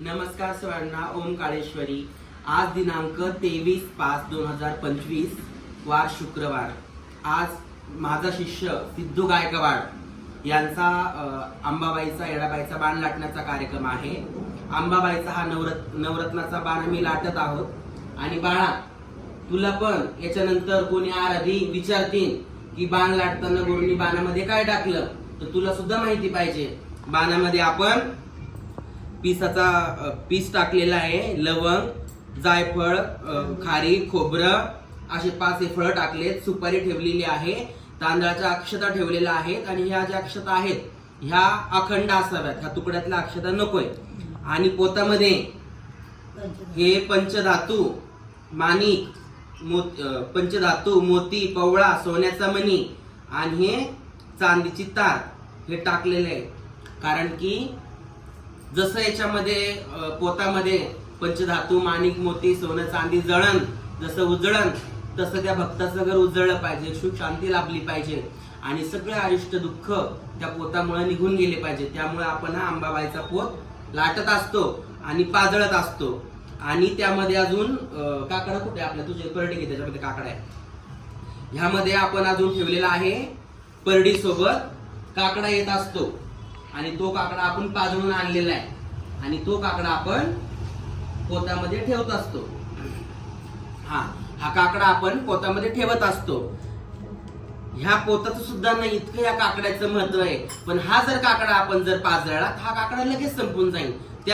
नमस्कार सर्वांना ओम काळेश्वरी. आज दिनांक तेवीस पाच दोन हजार पंचवीस वार शुक्रवार. आज माझा शिष्य सिद्धू गायकवाड यांचा आंबाबाईचा अंबाबाईचा येडाबाईचा बाण लाटण्याचा कार्यक्रम आहे. अंबाबाईचा हा नवरत् नवरत्नाचा बाण आम्ही लाटत आहोत. आणि बाळा तुला पण याच्यानंतर कोणी आधी विचारतील की बाण लाटताना गुरुनी बाणामध्ये काय टाकलं? तर तुला सुद्धा माहिती पाहिजे. बाणामध्ये आपण पिसाचा पीस टाकलेला आहे लवंग जायफळ खारी खोबरं असे पाच हे फळं टाकलेत. सुपारी ठेवलेली आहे तांदळाच्या अक्षता ठेवलेल्या आहेत आणि ह्या ज्या अक्षता आहेत ह्या अखंड असाव्यात. ह्या तुकड्यातल्या अक्षता नकोय. आणि पोतामध्ये हे पंचधातू माणिक मोत पंचधातू मोती पवळा सोन्याचा मणी आणि हे चांदीची तार हे टाकलेले आहे कारण की जसं याच्यामध्ये पोतामध्ये पंचधातू माणिक मोती सोनं चांदी जळण जसं उजळण तसं त्या भक्ताचं घर उजळलं पाहिजे सुख शांती लाभली पाहिजे. आणि सगळे आयुष्य दुःख त्या पोतामुळे निघून गेले पाहिजे. त्यामुळे आपण हा अंबाबाईचा पोत लाटत असतो आणि पाजळत असतो. आणि त्यामध्ये अजून काकडा कुठे आपल्या? तुझे परडे घे त्याच्यामध्ये काकडा आहे. ह्यामध्ये आपण अजून ठेवलेला आहे परडी सोबत काकडा येत असतो. आणि तो काकडा आपण पाजळून आणलेला आहे. आणि तो काकडा आपण पोतामध्ये ठेवत असतो. हा हा काकडा आपण पोतामध्ये ठेवत असतो. ह्या पोताचं सुद्धा नाही इतकं या काकड्याचं महत्त्व आहे. पण हा जर काकडा आपण जर पाजळला तर हा काकडा लगेच संपून जाईल.